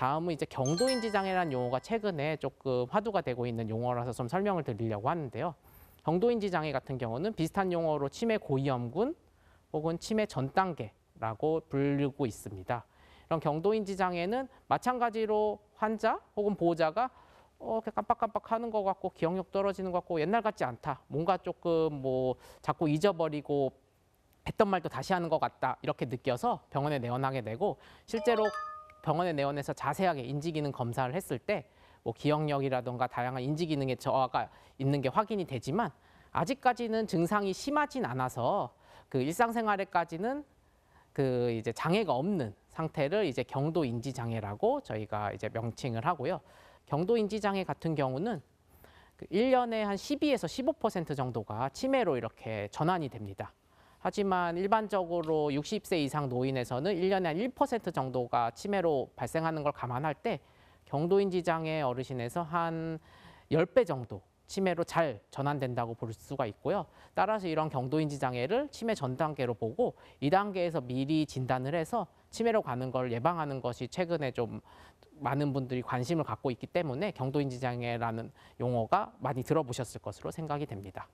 다음은 이제 경도인지 장애라는 용어가 최근에 조금 화두가 되고 있는 용어라서 좀 설명을 드리려고 하는데요. 경도인지 장애 같은 경우는 비슷한 용어로 치매 고위험군 혹은 치매 전 단계라고 부르고 있습니다. 이런 경도인지 장애는 마찬가지로 환자 혹은 보호자가 어, 깜빡깜빡 하는 것 같고 기억력 떨어지는 것 같고 옛날 같지 않다. 뭔가 조금 뭐 자꾸 잊어버리고 했던 말도 다시 하는 것 같다. 이렇게 느껴서 병원에 내원하게 되고 실제로 병원에 내원해서 자세하게 인지 기능 검사를 했을 때 뭐 기억력이라던가 다양한 인지 기능의 저하가 있는 게 확인이 되지만 아직까지는 증상이 심하진 않아서 그 일상생활에까지는 그 이제 장애가 없는 상태를 이제 경도 인지 장애라고 저희가 이제 명칭을 하고요. 경도 인지 장애 같은 경우는 그 1년에 한 12에서 15% 정도가 치매로 이렇게 전환이 됩니다. 하지만 일반적으로 60세 이상 노인에서는 1년에 한 1% 정도가 치매로 발생하는 걸 감안할 때 경도인지 장애 어르신에서 한 10배 정도 치매로 잘 전환된다고 볼 수가 있고요. 따라서 이런 경도인지 장애를 치매 전 단계로 보고 이 단계에서 미리 진단을 해서 치매로 가는 걸 예방하는 것이 최근에 좀 많은 분들이 관심을 갖고 있기 때문에 경도인지 장애라는 용어가 많이 들어보셨을 것으로 생각이 됩니다.